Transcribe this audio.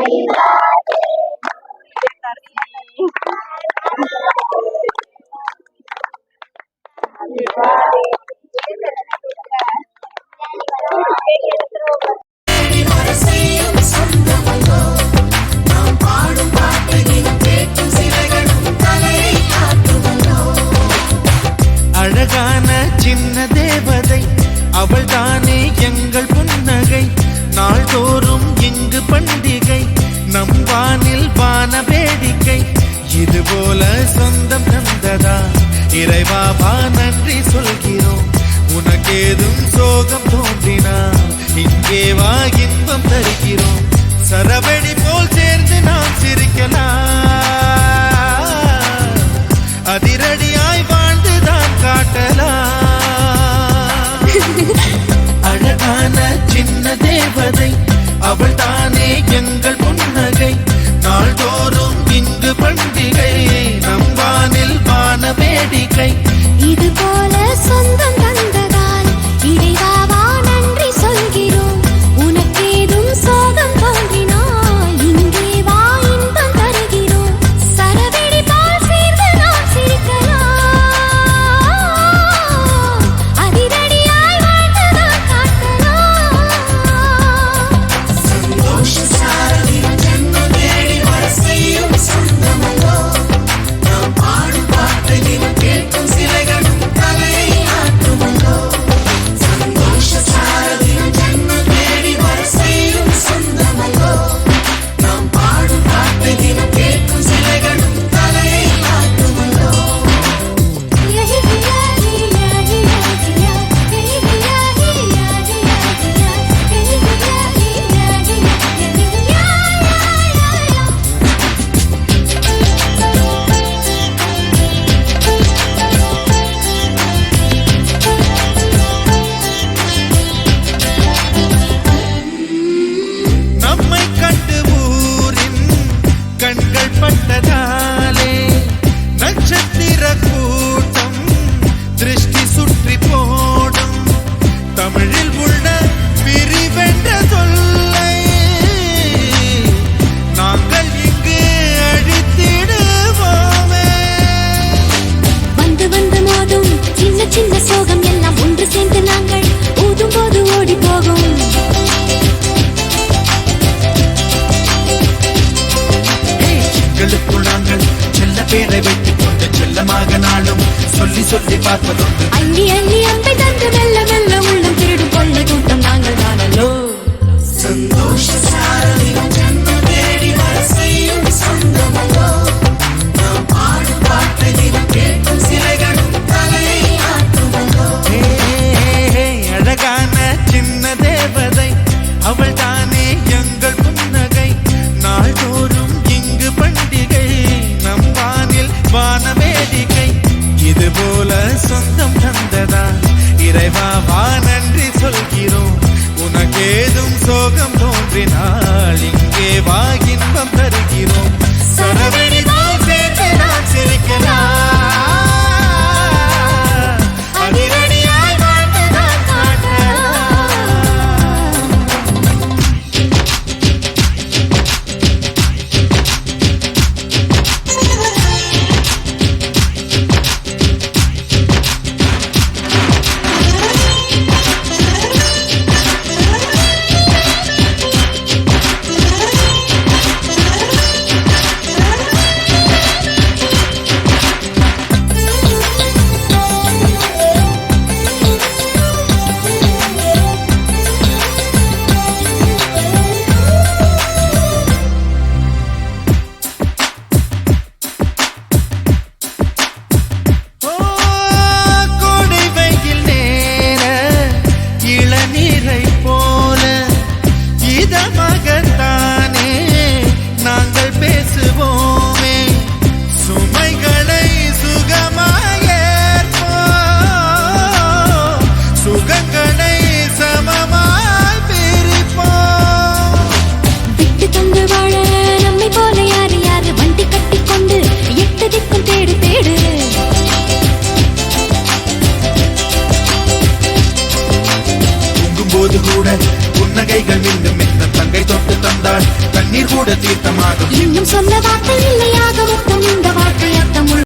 Obrigada. நன்றி சொல்கிறோம். உனக்கேதும் சோகம் தோன்றினா இங்கே வா இன்பம் தருகிறோம். சரவணி போல் சேர்ந்து நாம் சிரிக்கலாம். எங்களுக்குள் நாங்கள் செல்ல பேரை வைத்துக் கொண்டு செல்லமாக நாளும் சொல்லி சொல்லி பார்ப்பதுண்டு. அண்ணி அண்ணி தேவா நன்றி சொல்கிறோம். உனக்கேதும் சோகம் தோன்றினா போது கூட புன்னகைகள் மீண்டும் இந்த தங்கை தொட்டு தந்தாள் கண்ணீர் கூட தீர்த்தமாகும். இன்னும் சொன்ன வார்த்தை இல்லையாக இந்த வார்த்தை அர்த்தம்